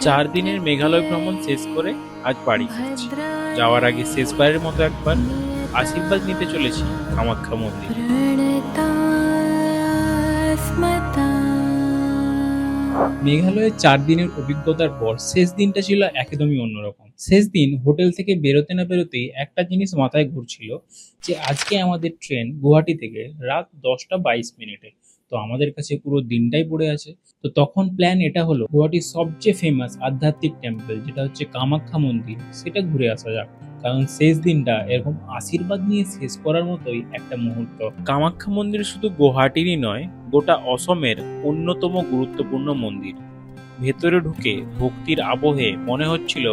চার দিনের মেঘালয় ভ্রমণ শেষ করে আজ বাড়ি যাওয়ার আগে শেষবারের মতো একবার আশীর্বাদ নিতে চলেছি কামাখ্যা মন্দির। মেঘালয়ের চার দিনের অভিজ্ঞতার পর শেষ দিনটা ছিল একদমই অন্যরকম। শেষ দিন হোটেল থেকে বেরোতে না বেরোতেই একটা জিনিস মাথায় ঘুরছিল যে আজকে আমাদের ট্রেন গুয়াহাটি থেকে রাত দশটা বাইশ মিনিটে তো আমাদের কাছে পুরো দিনটাই পড়ে আছে। তো তখন প্ল্যান এটা হলো গুয়াহাটির সবচেয়ে ফেমাস আধ্যাত্মিক টেম্পল যেটা হচ্ছে কামাখ্যা মন্দির সেটা ঘুরে আসা যাক। কারণ শেষ দিনটা এরকম আশীর্বাদ নিয়ে শেষ করার মতোই একটা মুহূর্ত। কামাখ্যা মন্দির শুধু গুয়াহাটিরই নয় গোটা অসমের অন্যতম গুরুত্বপূর্ণ মন্দির। ভেতরে ঢুকে ভক্তির আবহে মনে হচ্ছিল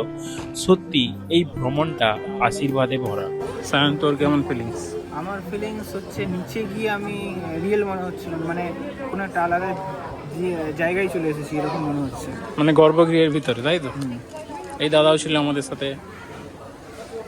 সত্যি এই ভ্রমণটা আশীর্বাদে ভরা। সায়ন তোর কেমন ফিলিংস আমার ফিলিংস হচ্ছে নিচে গিয়ে আমি রিয়েল মনে হচ্ছিল মানে কোনো একটা আলাদা যে- জায়গায় চলে এসেছি এরকম মনে হচ্ছে। মানে গর্ভগৃহের ভিতরে তাই তো? এই দাদাও ছিল আমাদের সাথে।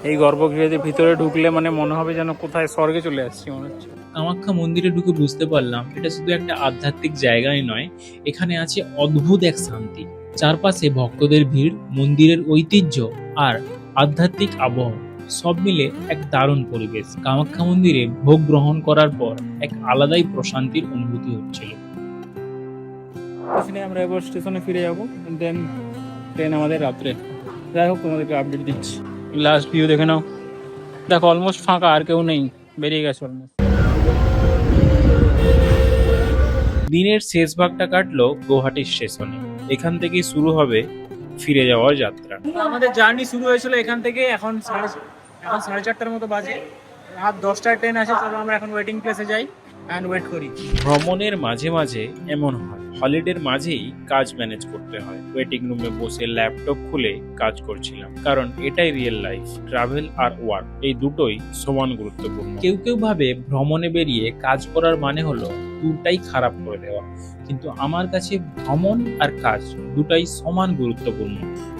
এই গর্ভগৃহের ভিতরে ঢুকলে মানে মনে হবে যেন কোথায় স্বর্গে চলে আসছি মনে হচ্ছে। কামাখ্যা মন্দিরে ঢুকে বুঝতে পারলাম এটা শুধু একটা আধ্যাত্মিক জায়গাই নয় এখানে আছে অদ্ভুত এক শান্তি। চারপাশে ভক্তদের ভিড় মন্দিরের ঐতিহ্য আর আধ্যাত্মিক আবহাওয়া সব মিলে এক দারুণ পরিবেশ। কামাখ্যা মন্দিরে ভোগ গ্রহণ করার পর এক আলাদাই প্রশান্তির অনুভূতি হচ্ছিল। আমরা এবার স্টেশনে ফিরে যাব দেন ট্রেন আমাদের রাত্রে। যাই হোক তোমাদেরকে আপডেট দিচ্ছি। লাস্ট ভিউ দেখে নাও। দেখো অলমোস্ট ফাঁকা আর কেউ নেই। বেরিয়ে গেছে অলমোস্ট দিনের শেষ ভাগটা কাটলো গুয়াহাটি স্টেশনে। এখান থেকেই শুরু হবে ফিরে যাওয়ার যাত্রা। আমাদের জার্নি শুরু হয়েছিল এখান থেকে এখন সাড়ে এখন সাড়ে চারটার মতো বাজে। রাত দশটার ট্রেন আছে চলো আমরা এখন ওয়েটিং প্লেসে যাই অ্যান্ড ওয়েট করি। ভ্রমণের মাঝে মাঝে এমন হয় হলিডের মাঝেই কাজ ম্যানেজ করতে হয়। ওয়েটিং রুমে বসে ল্যাপটপ খুলে কাজ করছিলাম, কারণ এটাই রিয়েল লাইফ ট্রাভেল আর ওয়ার্ক এই দুটোই সমান গুরুত্বপূর্ণ। কেউ কেউ ভাবে ভ্রমণে বেরিয়ে কাজ করার মানে হলো দুটাই খারাপ করে দেওয়া, কিন্তু আমার কাছে ভ্রমণ আর কাজ দুটাই সমান গুরুত্বপূর্ণ।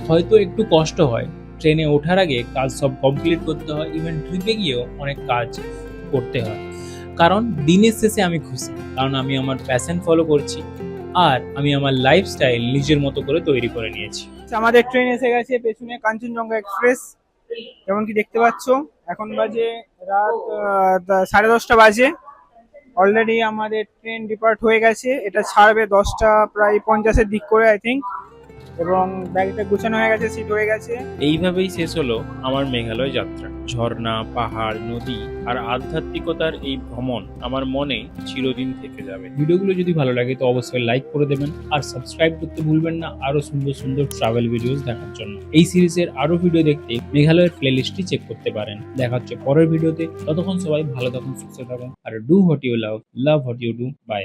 হয়তো একটু কষ্ট হয় ট্রেনে ওঠার আগে কাজ সব কমপ্লিট করতে হয় ইভেন ট্রিপে গিয়েও অনেক কাজ করতে হয়। কারণ দিনের শেষে আমি খুশি, কারণ আমি আমার প্যাশন ফলো করছি আর আমি আমার লাইফস্টাইল নিজের মতো করে তৈরি করে নিয়েছি। আমাদের ট্রেন এসে গেছে পেছনে কাঞ্চনজঙ্ঘা এক্সপ্রেস যেমন কি দেখতে পাচ্ছ? এখন বাজে রাত সাড়ে দশটা বাজে। অলরেডি আমাদের ট্রেন ডিপার্ট হয়ে গেছে, এটা ছাড়বে দশটা, প্রায় পঞ্চাশের দিক করে আই থিঙ্ক এবং ব্যাগটা গুছানো হয়ে গেছে সিট হয়ে গেছে। এইভাবেই শেষ হলো আমার মেঘালয় যাত্রা। ঝর্ণা পাহাড় নদী আর আধ্যাত্মিকতার এই ভ্রমণ আমার মনে চিরদিন থেকে যাবে। ভিডিওগুলো যদি ভালো লাগে তো অবশ্যই লাইক করে দেবেন আর সাবস্ক্রাইব করতে ভুলবেন না আরও সুন্দর সুন্দর ট্রাভেল ভিডিওস দেখার জন্য। এই সিরিজের আরও ভিডিও দেখতে মেঘালয়ের প্লেলিস্টটি চেক করতে পারেন। দেখা হচ্ছে পরের ভিডিওতে ততক্ষণ সবাই ভালো থাকুন সুস্থ থাকুন আর do what you love love what you do bye